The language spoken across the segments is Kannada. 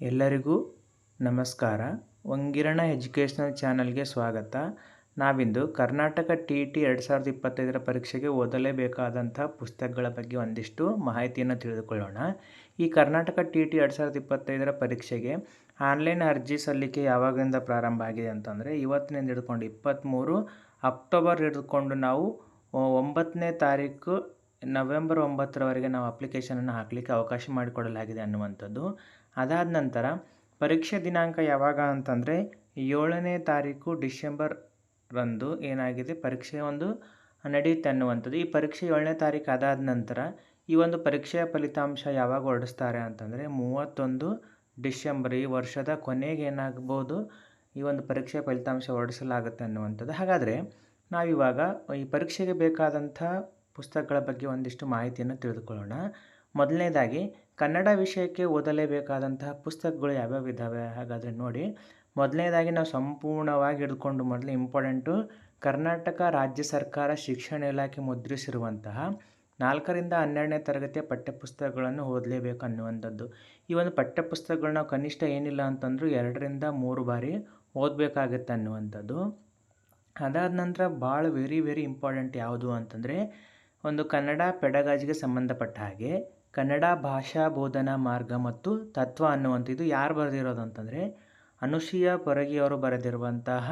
ಎಲ್ಲರಿಗೂ ನಮಸ್ಕಾರ. ಒಂಗಿರಣ ಎಜುಕೇಷ್ನಲ್ ಚಾನಲ್ಗೆ ಸ್ವಾಗತ. ನಾವಿಂದು ಕರ್ನಾಟಕ ಟಿ ಟಿ ಎರಡು ಸಾವಿರದ ಇಪ್ಪತ್ತೈದರ ಪರೀಕ್ಷೆಗೆ ಓದಲೇಬೇಕಾದಂಥ ಪುಸ್ತಕಗಳ ಬಗ್ಗೆ ಒಂದಿಷ್ಟು ಮಾಹಿತಿಯನ್ನು ತಿಳಿದುಕೊಳ್ಳೋಣ. ಈ ಕರ್ನಾಟಕ ಟಿ ಟಿ ಎರಡು ಸಾವಿರದ ಇಪ್ಪತ್ತೈದರ ಪರೀಕ್ಷೆಗೆ ಆನ್ಲೈನ್ ಅರ್ಜಿ ಸಲ್ಲಿಕೆ ಯಾವಾಗಿಂದ ಪ್ರಾರಂಭ ಆಗಿದೆ ಅಂತಂದರೆ, ಇವತ್ತಿನಿಂದ ಹಿಡ್ಕೊಂಡು ಇಪ್ಪತ್ತ್ಮೂರು ಅಕ್ಟೋಬರ್ ಹಿಡಿದುಕೊಂಡು ನಾವು ಒಂಬತ್ತನೇ ತಾರೀಕು ನವೆಂಬರ್ ಒಂಬತ್ತರವರೆಗೆ ನಾವು ಅಪ್ಲಿಕೇಶನನ್ನು ಹಾಕಲಿಕ್ಕೆ ಅವಕಾಶ ಮಾಡಿಕೊಡಲಾಗಿದೆ ಅನ್ನುವಂಥದ್ದು. ಅದಾದ ನಂತರ ಪರೀಕ್ಷೆ ದಿನಾಂಕ ಯಾವಾಗ ಅಂತಂದರೆ ಏಳನೇ ತಾರೀಕು ಡಿಸೆಂಬರ್ ರಂದು ಏನಾಗಿದೆ? ಪರೀಕ್ಷೆ ಒಂದು ನಡೆಯುತ್ತೆ ಅನ್ನುವಂಥದ್ದು. ಈ ಪರೀಕ್ಷೆ ಏಳನೇ ತಾರೀಕು ಅದಾದ ನಂತರ ಈ ಒಂದು ಪರೀಕ್ಷೆಯ ಫಲಿತಾಂಶ ಯಾವಾಗ ಹೊರಡಿಸ್ತಾರೆ ಅಂತಂದರೆ ಮೂವತ್ತೊಂದು ಡಿಸೆಂಬರ್, ಈ ವರ್ಷದ ಕೊನೆಗೆ ಏನಾಗ್ಬೋದು? ಈ ಒಂದು ಪರೀಕ್ಷೆಯ ಫಲಿತಾಂಶ ಹೊರಡಿಸಲಾಗುತ್ತೆ ಅನ್ನುವಂಥದ್ದು. ಹಾಗಾದರೆ ನಾವಿವಾಗ ಈ ಪರೀಕ್ಷೆಗೆ ಬೇಕಾದಂಥ ಪುಸ್ತಕಗಳ ಬಗ್ಗೆ ಒಂದಿಷ್ಟು ಮಾಹಿತಿಯನ್ನು ತಿಳಿದುಕೊಳ್ಳೋಣ. ಮೊದಲನೇದಾಗಿ ಕನ್ನಡ ವಿಷಯಕ್ಕೆ ಓದಲೇಬೇಕಾದಂತಹ ಪುಸ್ತಕಗಳು ಯಾವ್ಯಾವ ಇದ್ದಾವೆ ಹಾಗಾದರೆ ನೋಡಿ, ಮೊದಲನೇದಾಗಿ ನಾವು ಸಂಪೂರ್ಣವಾಗಿ ಹಿಡ್ಕೊಂಡು ಮೊದಲು ಇಂಪಾರ್ಟೆಂಟು ಕರ್ನಾಟಕ ರಾಜ್ಯ ಸರ್ಕಾರ ಶಿಕ್ಷಣ ಇಲಾಖೆ ಮುದ್ರಿಸಿರುವಂತಹ ನಾಲ್ಕರಿಂದ ಹನ್ನೆರಡನೇ ತರಗತಿಯ ಪಠ್ಯಪುಸ್ತಕಗಳನ್ನು ಓದಲೇಬೇಕು ಅನ್ನುವಂಥದ್ದು. ಈ ಒಂದು ಪಠ್ಯಪುಸ್ತಕಗಳನ್ನ ಕನಿಷ್ಠ ಏನಿಲ್ಲ ಅಂತಂದರೂ ಎರಡರಿಂದ ಮೂರು ಬಾರಿ ಓದಬೇಕಾಗತ್ತೆ ಅನ್ನುವಂಥದ್ದು. ಅದಾದ ನಂತರ ಭಾಳ ವೆರಿ ವೆರಿ ಇಂಪಾರ್ಟೆಂಟ್ ಯಾವುದು ಅಂತಂದರೆ, ಒಂದು ಕನ್ನಡ ಪೆಡಗಾಜಿಗೆ ಸಂಬಂಧಪಟ್ಟ ಹಾಗೆ ಕನ್ನಡ ಭಾಷಾ ಬೋಧನಾ ಮಾರ್ಗ ಮತ್ತು ತತ್ವ ಅನ್ನುವಂಥದ್ದು ಯಾರು ಬರೆದಿರೋದು ಅಂತಂದರೆ ಅನುಸೂಯ ಪೊರಗಿಯವರು ಬರೆದಿರುವಂತಹ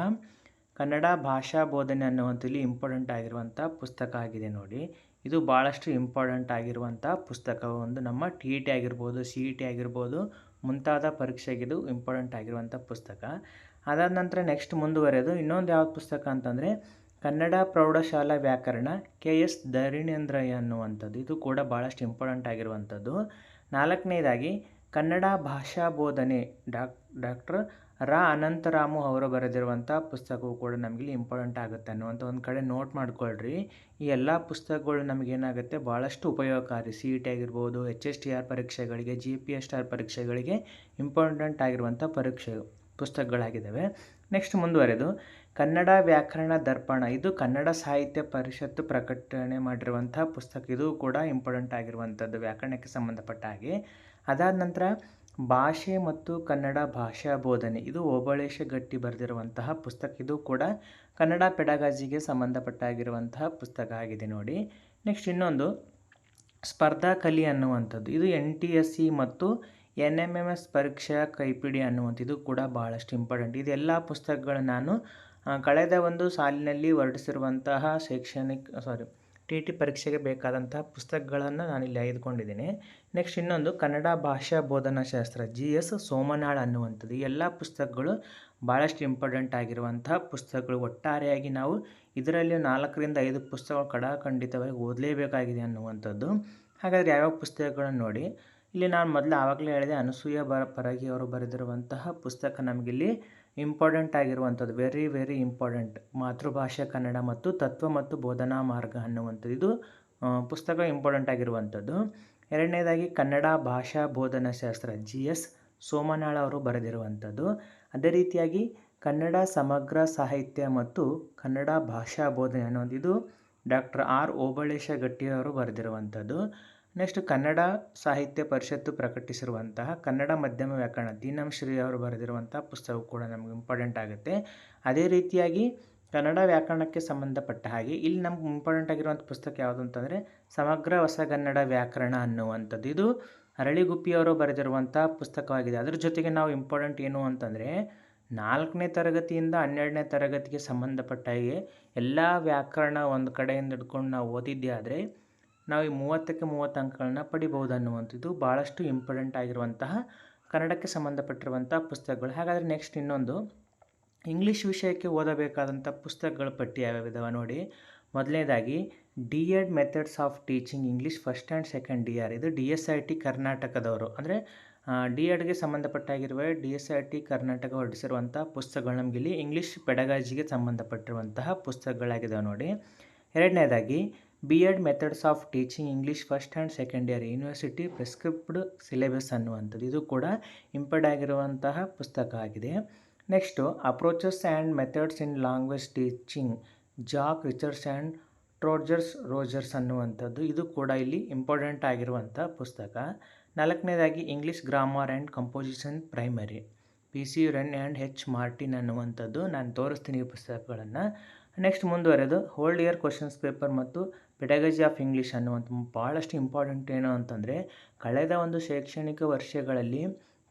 ಕನ್ನಡ ಭಾಷಾ ಬೋಧನೆ ಅನ್ನುವಂಥಲ್ಲಿ ಇಂಪಾರ್ಟೆಂಟ್ ಆಗಿರುವಂಥ ಪುಸ್ತಕ ಆಗಿದೆ ನೋಡಿ. ಇದು ಭಾಳಷ್ಟು ಇಂಪಾರ್ಟೆಂಟ್ ಆಗಿರುವಂಥ ಪುಸ್ತಕ. ಒಂದು ನಮ್ಮ ಟಿ ಇ ಟಿ ಆಗಿರ್ಬೋದು ಸಿ ಇ ಟಿ ಆಗಿರ್ಬೋದು ಮುಂತಾದ ಪರೀಕ್ಷೆಗಿದು ಇಂಪಾರ್ಟೆಂಟ್ ಆಗಿರುವಂಥ ಪುಸ್ತಕ. ಅದಾದ ನಂತರ ನೆಕ್ಸ್ಟ್ ಮುಂದುವರೆಯೋದು ಇನ್ನೊಂದು ಯಾವ ಪುಸ್ತಕ ಅಂತಂದರೆ ಕನ್ನಡ ಪ್ರೌಢಶಾಲಾ ವ್ಯಾಕರಣ ಕೆ ಎಸ್ ಧರಣೇಂದ್ರಯ್ಯ ಅನ್ನುವಂಥದ್ದು. ಇದು ಕೂಡ ಭಾಳಷ್ಟು ಇಂಪಾರ್ಟೆಂಟ್ ಆಗಿರುವಂಥದ್ದು. ನಾಲ್ಕನೇದಾಗಿ ಕನ್ನಡ ಭಾಷಾ ಬೋಧನೆ ಡಾಕ್ ಡಾಕ್ಟರ್ ರಾ ಅನಂತರಾಮು ಅವರು ಬರೆದಿರುವಂಥ ಪುಸ್ತಕವು ಕೂಡ ನಮಗೆ ಇಂಪಾರ್ಟೆಂಟ್ ಆಗುತ್ತೆ ಅನ್ನುವಂಥ ಒಂದು ಕಡೆ ನೋಟ್ ಮಾಡ್ಕೊಳ್ರಿ. ಈ ಎಲ್ಲ ಪುಸ್ತಕಗಳು ನಮಗೇನಾಗುತ್ತೆ ಭಾಳಷ್ಟು ಉಪಯೋಗಕಾರಿ. ಸಿ ಇ ಟಿ ಆಗಿರ್ಬೋದು ಎಚ್ ಎಸ್ ಟಿ ಆರ್ ಪರೀಕ್ಷೆಗಳಿಗೆ G P S T R ಪರೀಕ್ಷೆಗಳಿಗೆ ಇಂಪಾರ್ಟೆಂಟ್ ಆಗಿರುವಂಥ ಪರೀಕ್ಷೆ ಪುಸ್ತಕಗಳಾಗಿದ್ದಾವೆ. ನೆಕ್ಸ್ಟ್ ಮುಂದುವರೆದು, ಕನ್ನಡ ವ್ಯಾಕರಣ ದರ್ಪಣ. ಇದು ಕನ್ನಡ ಸಾಹಿತ್ಯ ಪರಿಷತ್ತು ಪ್ರಕಟಣೆ ಮಾಡಿರುವಂಥ ಪುಸ್ತಕ. ಇದು ಕೂಡ ಇಂಪಾರ್ಟೆಂಟ್ ಆಗಿರುವಂಥದ್ದು ವ್ಯಾಕರಣಕ್ಕೆ ಸಂಬಂಧಪಟ್ಟ ಹಾಗೆ. ಅದಾದ ನಂತರ, ಭಾಷೆ ಮತ್ತು ಕನ್ನಡ ಭಾಷಾ ಬೋಧನೆ. ಇದು ಓಬಳೇಶ ಗಟ್ಟಿ ಬರೆದಿರುವಂತಹ ಪುಸ್ತಕ. ಇದು ಕೂಡ ಕನ್ನಡ ಪೆಡಗಾಜಿಗೆ ಸಂಬಂಧಪಟ್ಟಾಗಿರುವಂತಹ ಪುಸ್ತಕ ಆಗಿದೆ ನೋಡಿ. ನೆಕ್ಸ್ಟ್ ಇನ್ನೊಂದು, ಸ್ಪರ್ಧಾ ಕಲಿ ಅನ್ನುವಂಥದ್ದು. ಇದು ಎನ್ ಟಿ ಎಸ್ ಸಿ ಮತ್ತು ಎನ್ ಎಂ ಎಂ ಎಸ್ ಪರೀಕ್ಷಾ ಕೈಪಿಡಿ ಅನ್ನುವಂಥದ್ದು ಕೂಡ ಭಾಳಷ್ಟು ಇಂಪಾರ್ಟೆಂಟ್ ಇದೆಲ್ಲ ಪುಸ್ತಕಗಳು ನಾನು ಕಳೆದ ಒಂದು ಸಾಲಿನಲ್ಲಿ ಹೊರಡಿಸಿರುವಂತಹ ಶೈಕ್ಷಣಿಕ ಸಾರಿ ಟಿ ಟಿ ಪರೀಕ್ಷೆಗೆ ಬೇಕಾದಂತಹ ಪುಸ್ತಕಗಳನ್ನು ನಾನು ಇಲ್ಲಿ ಆಯ್ದುಕೊಂಡಿದ್ದೀನಿ. ನೆಕ್ಸ್ಟ್ ಇನ್ನೊಂದು ಕನ್ನಡ ಭಾಷಾ ಬೋಧನಾ ಶಾಸ್ತ್ರ, ಜಿ ಎಸ್ ಸೋಮನಾಳ್ ಅನ್ನುವಂಥದ್ದು. ಎಲ್ಲ ಪುಸ್ತಕಗಳು ಭಾಳಷ್ಟು ಇಂಪಾರ್ಟೆಂಟ್ ಆಗಿರುವಂತಹ ಪುಸ್ತಕಗಳು. ಒಟ್ಟಾರೆಯಾಗಿ ನಾವು ಇದರಲ್ಲಿ ನಾಲ್ಕರಿಂದ ಐದು ಪುಸ್ತಕಗಳು ಕಡಾಖಂಡಿತವಾಗಿ ಓದಲೇಬೇಕಾಗಿದೆ ಅನ್ನುವಂಥದ್ದು. ಹಾಗಾದರೆ ಯಾವ್ಯಾವ ಪುಸ್ತಕಗಳನ್ನು ನೋಡಿ? ಇಲ್ಲಿ ನಾನು ಮೊದಲು ಆವಾಗಲೇ ಹೇಳಿದೆ, ಅನಸೂಯ ಬರ, ಪರಗಿ ಅವರು ಬರೆದಿರುವಂತಹ ಪುಸ್ತಕ ನಮಗಿಲ್ಲಿ ಇಂಪಾರ್ಟೆಂಟ್ ಆಗಿರುವಂಥದ್ದು ವೆರಿ ವೆರಿ ಇಂಪಾರ್ಟೆಂಟ್ ಮಾತೃಭಾಷೆ, ಕನ್ನಡ ಮತ್ತು ತತ್ವ ಮತ್ತು ಬೋಧನಾ ಮಾರ್ಗ ಅನ್ನುವಂಥದ್ದು. ಇದು ಪುಸ್ತಕ ಇಂಪಾರ್ಟೆಂಟ್ ಆಗಿರುವಂಥದ್ದು. ಎರಡನೇದಾಗಿ ಕನ್ನಡ ಭಾಷಾ ಬೋಧನಾ ಶಾಸ್ತ್ರ, ಜಿ ಎಸ್ ಸೋಮನಾಳ ಅವರು ಬರೆದಿರುವಂಥದ್ದು. ಅದೇ ರೀತಿಯಾಗಿ ಕನ್ನಡ ಸಮಗ್ರ ಸಾಹಿತ್ಯ ಮತ್ತು ಕನ್ನಡ ಭಾಷಾ ಬೋಧನೆ ಅನ್ನೋದು ಇದು ಡಾಕ್ಟರ್ ಆರ್ ಓಬಳೇಶ ಗಟ್ಟಿಯವರು ಬರೆದಿರುವಂಥದ್ದು. ನೆಕ್ಸ್ಟ್ ಕನ್ನಡ ಸಾಹಿತ್ಯ ಪರಿಷತ್ತು ಪ್ರಕಟಿಸಿರುವಂತಹ ಕನ್ನಡ ಮಧ್ಯಮ ವ್ಯಾಕರಣ ದೀನಂ ಅವರು ಬರೆದಿರುವಂತಹ ಪುಸ್ತಕ ಕೂಡ ನಮಗೆ ಇಂಪಾರ್ಟೆಂಟ್ ಆಗುತ್ತೆ. ಅದೇ ರೀತಿಯಾಗಿ ಕನ್ನಡ ವ್ಯಾಕರಣಕ್ಕೆ ಸಂಬಂಧಪಟ್ಟ ಹಾಗೆ ಇಲ್ಲಿ ನಮ್ಗೆ ಇಂಪಾರ್ಟೆಂಟ್ ಆಗಿರುವಂಥ ಪುಸ್ತಕ ಯಾವುದು ಅಂತಂದರೆ ಸಮಗ್ರ ಹೊಸಗನ್ನಡ ವ್ಯಾಕರಣ ಅನ್ನುವಂಥದ್ದು. ಇದು ಅರಳಿಗುಪ್ಪಿಯವರು ಬರೆದಿರುವಂಥ ಪುಸ್ತಕವಾಗಿದೆ. ಅದ್ರ ಜೊತೆಗೆ ನಾವು ಇಂಪಾರ್ಟೆಂಟ್ ಏನು ಅಂತಂದರೆ ನಾಲ್ಕನೇ ತರಗತಿಯಿಂದ ಹನ್ನೆರಡನೇ ತರಗತಿಗೆ ಸಂಬಂಧಪಟ್ಟ ಹಾಗೆ ಎಲ್ಲ ವ್ಯಾಕರಣ ಒಂದು ಕಡೆಯಿಂದ ಹಿಡ್ಕೊಂಡು ನಾವು ಓದಿದ್ದೇ ಆದರೆ ನಾವು ಈ ಮೂವತ್ತಕ್ಕೆ ಮೂವತ್ತು ಅಂಕಗಳನ್ನ ಪಡಿಬೋದು ಅನ್ನುವಂಥದ್ದು ಭಾಳಷ್ಟು ಇಂಪಾರ್ಟೆಂಟ್ ಆಗಿರುವಂತಹ ಕನ್ನಡಕ್ಕೆ ಸಂಬಂಧಪಟ್ಟಿರುವಂಥ ಪುಸ್ತಕಗಳು. ಹಾಗಾದರೆ ನೆಕ್ಸ್ಟ್ ಇನ್ನೊಂದು. ಇಂಗ್ಲೀಷ್ ವಿಷಯಕ್ಕೆ ಓದಬೇಕಾದಂಥ ಪುಸ್ತಕಗಳ ಪಟ್ಟಿ ಯಾವ್ಯಾವಿದಾವೆ ನೋಡಿ. ಮೊದಲನೇದಾಗಿ D Ed methods of teaching English first and second D R ಇದು ಡಿ ಎಸ್ ಐ ಟಿ ಕರ್ನಾಟಕದವರು. ಅಂದರೆ ಡಿ ಎಡ್ಗೆ ಸಂಬಂಧಪಟ್ಟಾಗಿರುವ D S I T Karnataka ಹೊರಡಿಸಿರುವಂಥ ಪುಸ್ತಕಗಳು ನಮಗಿಲ್ಲಿ ಇಂಗ್ಲೀಷ್ ಪೆಡಗಾಜಿಗೆ ಸಂಬಂಧಪಟ್ಟಿರುವಂತಹ ಪುಸ್ತಕಗಳಾಗಿದ್ದಾವೆ ನೋಡಿ. ಎರಡನೇದಾಗಿ B Ed methods of teaching English first and second year university prescribed syllabus ಅನ್ನುವಂಥದ್ದು. ಇದು ಕೂಡ ಇಂಪರ್ಡ್ ಆಗಿರುವಂತಹ ಪುಸ್ತಕ ಆಗಿದೆ. Next approaches and methods in language teaching Jack Richards and Rodgers Rodgers ಅನ್ನುವಂಥದ್ದು. ಇದು ಕೂಡ ಇಲ್ಲಿ ಇಂಪಾರ್ಟೆಂಟ್ ಆಗಿರುವಂಥ ಪುಸ್ತಕ. ನಾಲ್ಕನೇದಾಗಿ English grammar and composition primary P C Wren and H Martin ಅನ್ನುವಂಥದ್ದು. ನಾನು ತೋರಿಸ್ತೀನಿ ಈ ಪುಸ್ತಕಗಳನ್ನು. ನೆಕ್ಸ್ಟ್ ಮುಂದುವರೆದು ಹೋಲ್ಡ್ ಇಯರ್ ಕ್ವಶನ್ಸ್ ಪೇಪರ್ ಮತ್ತು ಪೆಡಗಜಿ ಆಫ್ ಇಂಗ್ಲೀಷ್ ಅನ್ನುವಂಥ ಭಾಳಷ್ಟು ಇಂಪಾರ್ಟೆಂಟ್ ಏನು ಅಂತಂದರೆ, ಕಳೆದ ಒಂದು ಶೈಕ್ಷಣಿಕ ವರ್ಷಗಳಲ್ಲಿ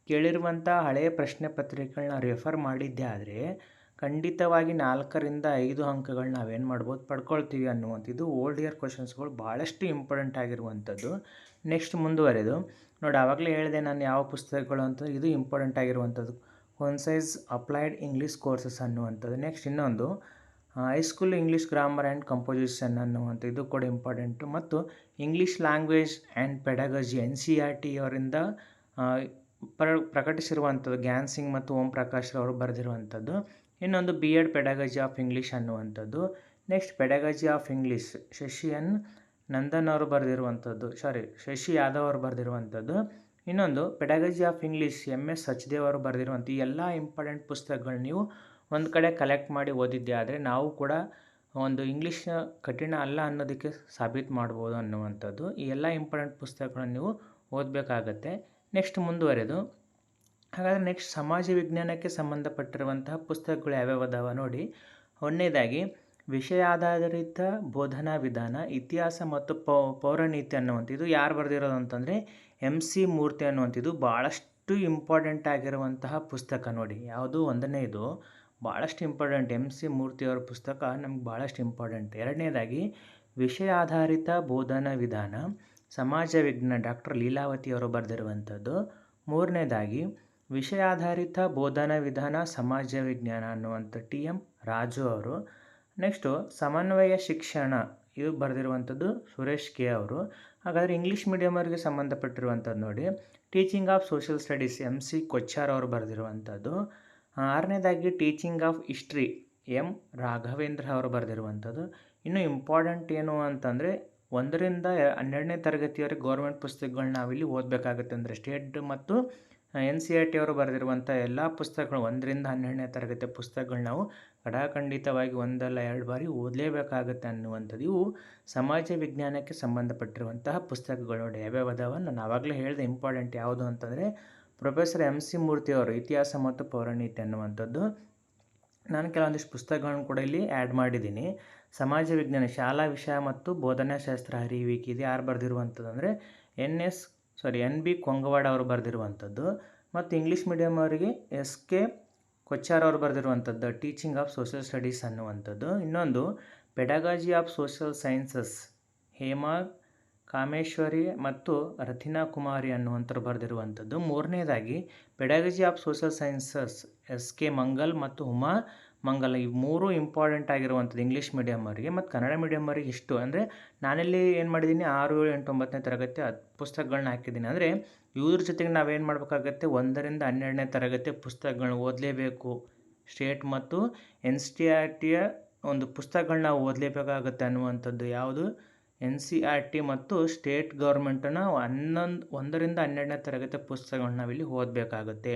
ಕೇಳಿರುವಂಥ ಹಳೆಯ ಪ್ರಶ್ನೆ ಪತ್ರಿಕೆಗಳನ್ನ ರೆಫರ್ ಮಾಡಿದ್ದೇ ಆದರೆ, ಖಂಡಿತವಾಗಿ ನಾಲ್ಕರಿಂದ ಐದು ಅಂಕಗಳನ್ನ ನಾವೇನು ಮಾಡ್ಬೋದು ಪಡ್ಕೊಳ್ತೀವಿ ಅನ್ನುವಂಥದ್ದು ಓಲ್ಡ್ ಇಯರ್ ಕ್ವಶನ್ಸ್ಗಳು ಭಾಳಷ್ಟು ಇಂಪಾರ್ಟೆಂಟ್ ಆಗಿರುವಂಥದ್ದು. ನೆಕ್ಸ್ಟ್ ಮುಂದುವರೆದು, ನೋಡಿ ಆವಾಗಲೇ ಹೇಳಿದೆ ನಾನು ಯಾವ ಪುಸ್ತಕಗಳು ಅಂತ, ಇದು ಇಂಪಾರ್ಟೆಂಟ್ ಆಗಿರುವಂಥದ್ದು. ಕೊನ್ಸೈಸ್ ಅಪ್ಲೈಡ್ ಇಂಗ್ಲೀಷ್ ಕೋರ್ಸಸ್ ಅನ್ನುವಂಥದ್ದು. ನೆಕ್ಸ್ಟ್ ಇನ್ನೊಂದು high school English grammar and composition ಅನ್ನುವಂಥ ಇದು ಕೂಡ ಇಂಪಾರ್ಟೆಂಟು ಮತ್ತು English language and pedagogy N C R T ಅವರಿಂದ ಪ್ರ, ಪ್ರಕಟಿಸಿರುವಂಥದ್ದು ಗ್ಯಾನ್ ಸಿಂಗ್ ಮತ್ತು ಓಂ ಪ್ರಕಾಶ್ ಅವರು ಬರೆದಿರುವಂಥದ್ದು. ಇನ್ನೊಂದು B Ed pedagogy of English ಅನ್ನುವಂಥದ್ದು. Next pedagogy of English Shashi N Nandan ಅವರು ಬರೆದಿರುವಂಥದ್ದು. ಸಾರಿ ಶಶಿ ಯಾದವ್ ಅವರು ಬರೆದಿರುವಂಥದ್ದು. ಇನ್ನೊಂದು pedagogy of English M S Sachdev ಅವರು ಬರೆದಿರುವಂಥ ಈ ಎಲ್ಲ ಇಂಪಾರ್ಟೆಂಟ್ ಪುಸ್ತಕಗಳು ನೀವು ಒಂದು ಕಡೆ ಕಲೆಕ್ಟ್ ಮಾಡಿ ಓದಿದ್ದೆ. ಆದರೆ ನಾವು ಕೂಡ ಒಂದು ಇಂಗ್ಲೀಷ್ ಕಠಿಣ ಅಲ್ಲ ಅನ್ನೋದಕ್ಕೆ ಸಾಬೀತು ಮಾಡ್ಬೋದು ಅನ್ನುವಂಥದ್ದು. ಈ ಎಲ್ಲ ಇಂಪಾರ್ಟೆಂಟ್ ಪುಸ್ತಕಗಳನ್ನು ನೀವು ಓದಬೇಕಾಗತ್ತೆ. ನೆಕ್ಸ್ಟ್ ಮುಂದುವರೆದು. ಹಾಗಾದರೆ ನೆಕ್ಸ್ಟ್ ಸಮಾಜ ವಿಜ್ಞಾನಕ್ಕೆ ಸಂಬಂಧಪಟ್ಟಿರುವಂತಹ ಪುಸ್ತಕಗಳು ಯಾವ್ಯಾವ ಅದಾವ ನೋಡಿ. ಒಂದನೇದಾಗಿ ವಿಷಯಾಧಾರಿತ ಬೋಧನಾ ವಿಧಾನ, ಇತಿಹಾಸ ಮತ್ತು ಪೌ, ಪೌರನೀತಿ ಅನ್ನುವಂಥದ್ದು. ಯಾರು ಬರೆದಿರೋದು ಅಂತಂದರೆ ಎಂ ಸಿ ಮೂರ್ತಿ ಅನ್ನುವಂಥದ್ದು. ಭಾಳಷ್ಟು ಇಂಪಾರ್ಟೆಂಟ್ ಆಗಿರುವಂತಹ ಪುಸ್ತಕ ನೋಡಿ. ಯಾವುದು ಒಂದನೇ ಇದು ಭಾಳಷ್ಟು ಇಂಪಾರ್ಟೆಂಟ್ ಎಂ ಸಿ ಮೂರ್ತಿಯವರ ಪುಸ್ತಕ ನಮ್ಗೆ ಭಾಳಷ್ಟು ಇಂಪಾರ್ಟೆಂಟ್. ಎರಡನೇದಾಗಿ, ವಿಷಯ ಆಧಾರಿತ ಬೋಧನಾ ವಿಧಾನ, ಸಮಾಜ ವಿಜ್ಞಾನ, ಡಾಕ್ಟರ್ ಲೀಲಾವತಿ ಅವರು ಬರೆದಿರುವಂಥದ್ದು. ಮೂರನೇದಾಗಿ, ವಿಷಯ ಆಧಾರಿತ ಬೋಧನಾ ವಿಧಾನ, ಸಮಾಜ ವಿಜ್ಞಾನ ಅನ್ನುವಂಥ ಟಿ ಎಂ ರಾಜು ಅವರು. ನೆಕ್ಸ್ಟು, ಸಮನ್ವಯ ಶಿಕ್ಷಣ ಇದು ಬರೆದಿರುವಂಥದ್ದು ಸುರೇಶ್ ಕೆ ಅವರು. ಹಾಗಾದರೆ ಇಂಗ್ಲೀಷ್ ಅವರಿಗೆ ಸಂಬಂಧಪಟ್ಟಿರುವಂಥದ್ದು ನೋಡಿ. Teaching of social studies M C Kochhar ಅವರು ಬರೆದಿರುವಂಥದ್ದು. ಆರನೇದಾಗಿ teaching of history M Raghavendra ಅವರು ಬರೆದಿರುವಂಥದ್ದು. ಇನ್ನು ಇಂಪಾರ್ಟೆಂಟ್ ಏನು ಅಂತಂದರೆ, ಒಂದರಿಂದ ಹನ್ನೆರಡನೇ ತರಗತಿಯವರೆಗೆ ಗೌರ್ಮೆಂಟ್ ಪುಸ್ತಕಗಳನ್ನ ನಾವಿಲ್ಲಿ ಓದಬೇಕಾಗುತ್ತೆ. ಅಂದರೆ ಸ್ಟೇಟ್ ಮತ್ತು ಎನ್ ಸಿ ಆರ್ ಟಿ ಅವರು ಬರೆದಿರುವಂಥ ಎಲ್ಲ ಪುಸ್ತಕಗಳು, ಒಂದರಿಂದ ಹನ್ನೆರಡನೇ ತರಗತಿಯ ಪುಸ್ತಕಗಳು ನಾವು ಕಡಾಖಂಡಿತವಾಗಿ ಒಂದಲ್ಲ ಎರಡು ಬಾರಿ ಓದಲೇಬೇಕಾಗುತ್ತೆ ಅನ್ನುವಂಥದ್ದು. ಇವು ಸಮಾಜ ವಿಜ್ಞಾನಕ್ಕೆ ಸಂಬಂಧಪಟ್ಟಿರುವಂತಹ ಪುಸ್ತಕಗಳು. ಯಾವ್ಯಾವ ಅದಾವ ನಾನು ಆವಾಗಲೇ ಹೇಳಿದೆ, ಇಂಪಾರ್ಟೆಂಟ್ ಯಾವುದು ಅಂತಂದರೆ ಪ್ರೊಫೆಸರ್ ಎಂ ಸಿ ಮೂರ್ತಿ ಅವರು ಇತಿಹಾಸ ಮತ್ತು ಪೌರಾಣಿತ್ಯ ಅನ್ನುವಂಥದ್ದು ನಾನು ಕೆಲವೊಂದಿಷ್ಟು ಪುಸ್ತಕಗಳನ್ನು ಕೂಡ ಇಲ್ಲಿ ಆ್ಯಡ್ ಮಾಡಿದ್ದೀನಿ. ಸಮಾಜ ವಿಜ್ಞಾನ, ಶಾಲಾ ವಿಷಯ ಮತ್ತು ಬೋಧನಾ ಶಾಸ್ತ್ರ ಅರಿಯುವಿಕೆ ಇದು. ಯಾರು ಬರೆದಿರುವಂಥದ್ದು ಅಂದರೆ N S sorry N B Kongawad ಅವರು ಬರೆದಿರುವಂಥದ್ದು. ಮತ್ತು ಇಂಗ್ಲೀಷ್ ಮೀಡಿಯಮ್ ಅವರಿಗೆ ಎಸ್ ಕೆ ಕೊಚ್ಚಾರ್ ಅವರು ಬರೆದಿರುವಂಥದ್ದು ಟೀಚಿಂಗ್ ಆಫ್ ಸೋಷಿಯಲ್ ಸ್ಟಡೀಸ್ ಅನ್ನುವಂಥದ್ದು. ಇನ್ನೊಂದು pedagogy of social sciences Hema Kameshwari ಮತ್ತು ರಥಿನಾ ಕುಮಾರಿ ಅನ್ನುವಂಥರು ಬರೆದಿರುವಂಥದ್ದು. ಮೂರನೇದಾಗಿ pedagogy of social sciences S K Mangal ಮತ್ತು ಉಮಾ ಮಂಗಲ. ಈ ಮೂರು ಇಂಪಾರ್ಟೆಂಟ್ ಆಗಿರುವಂಥದ್ದು ಇಂಗ್ಲೀಷ್ ಮೀಡಿಯಮ್ಮವರಿಗೆ ಮತ್ತು ಕನ್ನಡ ಮೀಡಿಯಮ್ಮವರಿಗೆ ಇಷ್ಟು. ಅಂದರೆ ನಾನಿಲ್ಲಿ ಏನು ಮಾಡಿದ್ದೀನಿ, ಆರು, ಏಳು, ಎಂಟು ಒಂಬತ್ತನೇ ತರಗತಿ ಪುಸ್ತಕಗಳನ್ನ ಹಾಕಿದ್ದೀನಿ. ಅಂದರೆ ಇವ್ರ ಜೊತೆಗೆ ನಾವೇನು ಮಾಡಬೇಕಾಗತ್ತೆ, ಒಂದರಿಂದ ಹನ್ನೆರಡನೇ ತರಗತಿ ಪುಸ್ತಕಗಳನ್ನ ಓದಲೇಬೇಕು. ಸ್ಟೇಟ್ ಮತ್ತು ಎನ್ ಸಿ ಆರ್ ಟಿಯ ಒಂದು ಪುಸ್ತಕಗಳನ್ನ ಓದಲೇಬೇಕಾಗತ್ತೆ ಅನ್ನುವಂಥದ್ದು ಯಾವುದು? ಎನ್ ಸಿ ಆರ್ ಟಿ ಮತ್ತು ಸ್ಟೇಟ್ ಗೌರ್ಮೆಂಟನ್ನು ಹನ್ನೊಂದು, ಒಂದರಿಂದ ಹನ್ನೆರಡನೇ ತರಗತಿ ಪುಸ್ತಕಗಳನ್ನ ನಾವಿಲ್ಲಿ ಓದಬೇಕಾಗುತ್ತೆ.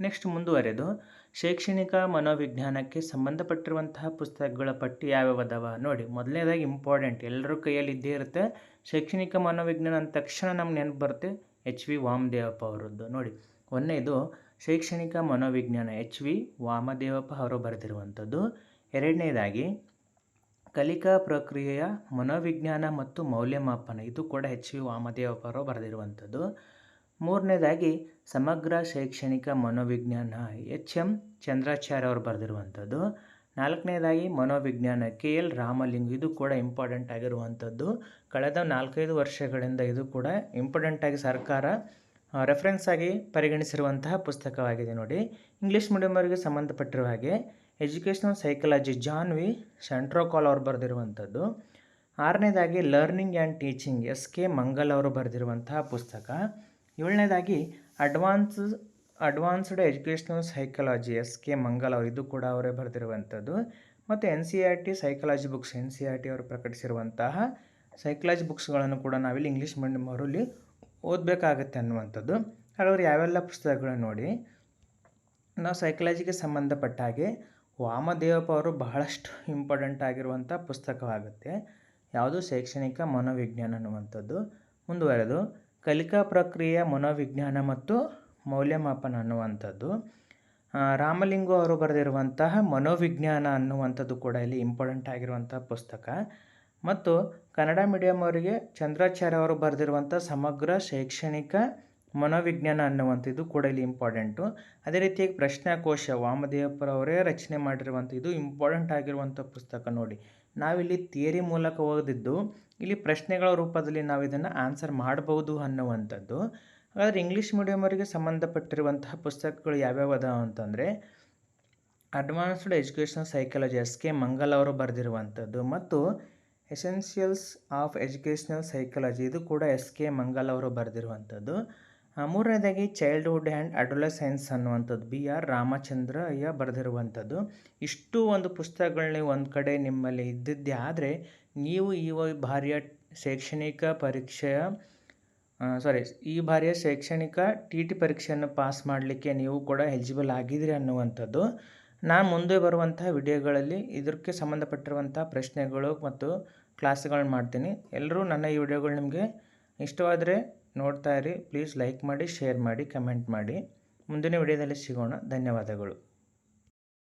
ನೆಕ್ಸ್ಟ್ ಮುಂದುವರೆದು, ಶೈಕ್ಷಣಿಕ ಮನೋವಿಜ್ಞಾನಕ್ಕೆ ಸಂಬಂಧಪಟ್ಟಿರುವಂತಹ ಪುಸ್ತಕಗಳ ಪಟ್ಟಿ ಯಾವ್ಯಾವ ಅದಾವ ನೋಡಿ, ಮೊದಲನೇದಾಗಿ ಇಂಪಾರ್ಟೆಂಟ್, ಎಲ್ಲರ ಕೈಯಲ್ಲಿ ಇದ್ದೇ ಇರುತ್ತೆ. ಶೈಕ್ಷಣಿಕ ಮನೋವಿಜ್ಞಾನ ಅಂದ ತಕ್ಷಣ ನಮ್ಗೆ ನೆನಪು ಬರುತ್ತೆ ಎಚ್ ವಿ ವಾಮದೇವಪ್ಪ ಅವರದ್ದು. ನೋಡಿ, ಒಂದನೇದು, ಶೈಕ್ಷಣಿಕ ಮನೋವಿಜ್ಞಾನ ಎಚ್ ವಿ ವಾಮದೇವಪ್ಪ ಅವರು ಬರೆದಿರುವಂಥದ್ದು. ಎರಡನೇದಾಗಿ ಕಲಿಕಾ ಪ್ರಕ್ರಿಯೆಯ ಮನೋವಿಜ್ಞಾನ ಮತ್ತು ಮೌಲ್ಯಮಾಪನ. ಇದು ಕೂಡ ಎಚ್ ವಿ ವಾಮದೇವಪ್ಪರು ಬರೆದಿರುವಂಥದ್ದು. ಮೂರನೇದಾಗಿ, ಸಮಗ್ರ ಶೈಕ್ಷಣಿಕ ಮನೋವಿಜ್ಞಾನ. ಎಚ್ ಎಂ ಚಂದ್ರಾಚಾರ್ಯ ಅವರು ಬರೆದಿರುವಂಥದ್ದು. ನಾಲ್ಕನೇದಾಗಿ, ಮನೋವಿಜ್ಞಾನ. K L Ramling. ಇದು ಕೂಡ ಇಂಪಾರ್ಟೆಂಟ್ ಆಗಿರುವಂಥದ್ದು. ಕಳೆದ ನಾಲ್ಕೈದು ವರ್ಷಗಳಿಂದ ಇದು ಕೂಡ ಇಂಪಾರ್ಟೆಂಟ್ ಆಗಿ ಸರ್ಕಾರ ರೆಫರೆನ್ಸ್ ಆಗಿ ಪರಿಗಣಿಸಿರುವಂತಹ ಪುಸ್ತಕವಾಗಿದೆ ನೋಡಿ. ಇಂಗ್ಲೀಷ್ ಮೀಡಿಯಮವರಿಗೆ ಸಂಬಂಧಪಟ್ಟಿರುವ ಹಾಗೆ. Educational psychology John V Santrock ಅವರು ಬರೆದಿರುವಂಥದ್ದು. ಆರನೇದಾಗಿ learning and teaching S K Mangal ಅವರು ಬರೆದಿರುವಂತಹ ಪುಸ್ತಕ. ಏಳನೇದಾಗಿ advance advanced educational psychology S K Mangal ಅವರು, ಇದು ಕೂಡ ಅವರೇ ಬರೆದಿರುವಂಥದ್ದು. ಮತ್ತು N C R T psychology books N C R T ಅವರು ಪ್ರಕಟಿಸಿರುವಂತಹ ಸೈಕಲಾಜಿ ಬುಕ್ಸ್ಗಳನ್ನು ಕೂಡ ನಾವಿಲ್ಲಿ ಇಂಗ್ಲೀಷ್ ಮೀಡಿಯಮ್ ಅವರಲ್ಲಿ ಓದಬೇಕಾಗತ್ತೆ ಅನ್ನುವಂಥದ್ದು. ಹಾಗಾದ್ರೆ ಯಾವೆಲ್ಲ ಪುಸ್ತಕಗಳನ್ನು ನೋಡಿ? ನಾವು ಸೈಕಲಾಜಿಗೆ ಸಂಬಂಧಪಟ್ಟ ಹಾಗೆ ವಾಮದೇವಪ್ಪ ಅವರು ಬಹಳಷ್ಟು ಇಂಪಾರ್ಟೆಂಟ್ ಆಗಿರುವಂಥ ಪುಸ್ತಕವಾಗುತ್ತೆ. ಯಾವುದು? ಶೈಕ್ಷಣಿಕ ಮನೋವಿಜ್ಞಾನ ಅನ್ನುವಂಥದ್ದು. ಮುಂದುವರೆದು, ಕಲಿಕಾ ಪ್ರಕ್ರಿಯೆ ಮನೋವಿಜ್ಞಾನ ಮತ್ತು ಮೌಲ್ಯಮಾಪನ ಅನ್ನುವಂಥದ್ದು. ರಾಮಲಿಂಗು ಅವರು ಬರೆದಿರುವಂತಹ ಮನೋವಿಜ್ಞಾನ ಅನ್ನುವಂಥದ್ದು ಕೂಡ ಇಲ್ಲಿ ಇಂಪಾರ್ಟೆಂಟ್ ಆಗಿರುವಂಥ ಪುಸ್ತಕ. ಮತ್ತು ಕನ್ನಡ ಮೀಡಿಯಂ ಅವರಿಗೆ ಚಂದ್ರಾಚಾರ್ಯ ಅವರು ಬರೆದಿರುವಂಥ ಸಮಗ್ರ ಶೈಕ್ಷಣಿಕ ಮನೋವಿಜ್ಞಾನ ಅನ್ನುವಂಥದ್ದು ಕೂಡ ಇಲ್ಲಿ ಇಂಪಾರ್ಟೆಂಟು ಅದೇ ರೀತಿಯಾಗಿ ಪ್ರಶ್ನಾಕೋಶ ವಾಮದೇವಪುರ ಅವರೇ ರಚನೆ ಮಾಡಿರುವಂಥ ಇದು ಇಂಪಾರ್ಟೆಂಟ್ ಆಗಿರುವಂಥ ಪುಸ್ತಕ ನೋಡಿ. ನಾವಿಲ್ಲಿ ಥಿಯರಿ ಮೂಲಕ ಓದಿದ್ದು ಇಲ್ಲಿ ಪ್ರಶ್ನೆಗಳ ರೂಪದಲ್ಲಿ ನಾವು ಇದನ್ನು ಆನ್ಸರ್ ಮಾಡಬಹುದು ಅನ್ನುವಂಥದ್ದು. ಹಾಗಾದರೆ ಇಂಗ್ಲೀಷ್ ಅವರಿಗೆ ಸಂಬಂಧಪಟ್ಟಿರುವಂತಹ ಪುಸ್ತಕಗಳು ಯಾವ್ಯಾವ ಅದಾವ ಅಂತಂದರೆ advanced education psychology S K Mangal ಅವರು ಬರೆದಿರುವಂಥದ್ದು ಮತ್ತು ಎಸೆನ್ಷಿಯಲ್ಸ್ ಆಫ್ ಎಜುಕೇಷನಲ್ ಸೈಕಾಲಜಿ ಇದು ಕೂಡ ಎಸ್ ಕೆ ಮಂಗಲ್ ಅವರು ಬರೆದಿರುವಂಥದ್ದು. ಮೂರನೇದಾಗಿ ಚೈಲ್ಡ್ಹುಡ್ ಆ್ಯಂಡ್ ಅಡೋಲಸೆನ್ಸ್ ಅನ್ನುವಂಥದ್ದು ಬಿ ಆರ್ ರಾಮಚಂದ್ರ ಅಯ್ಯ ಬರೆದಿರುವಂಥದ್ದು. ಇಷ್ಟು ಒಂದು ಪುಸ್ತಕಗಳನ್ನ ಒಂದು ಕಡೆ ನಿಮ್ಮಲ್ಲಿ ಇದ್ದಿದ್ದೆ ಆದರೆ, ನೀವು ಈ ಬಾರಿಯ ಶೈಕ್ಷಣಿಕ ಪರೀಕ್ಷೆಯ ಸಾರಿ ಈ ಬಾರಿಯ ಶೈಕ್ಷಣಿಕ ಟಿ ಟಿ ಪರೀಕ್ಷೆಯನ್ನು ಪಾಸ್ ಮಾಡಲಿಕ್ಕೆ ನೀವು ಕೂಡ ಎಲಿಜಿಬಲ್ ಆಗಿದ್ದೀರಿ ಅನ್ನುವಂಥದ್ದು. ನಾನು ಮುಂದೆ ಬರುವಂಥ ವಿಡಿಯೋಗಳಲ್ಲಿ ಇದಕ್ಕೆ ಸಂಬಂಧಪಟ್ಟಿರುವಂಥ ಪ್ರಶ್ನೆಗಳು ಮತ್ತು ಕ್ಲಾಸ್ಗಳನ್ನ ಮಾಡ್ತೀನಿ. ಎಲ್ಲರೂ ನನ್ನ ಈ ವಿಡಿಯೋಗಳು ನಿಮಗೆ ಇಷ್ಟವಾದರೆ ನೋಡ್ತಾ ಇರಿ. ಪ್ಲೀಸ್ ಲೈಕ್ ಮಾಡಿ ಶೇರ್ ಮಾಡಿ ಕಮೆಂಟ್ ಮಾಡಿ. ಮುಂದಿನ ವಿಡಿಯೋದಲ್ಲಿ ಸಿಗೋಣ. ಧನ್ಯವಾದಗಳು.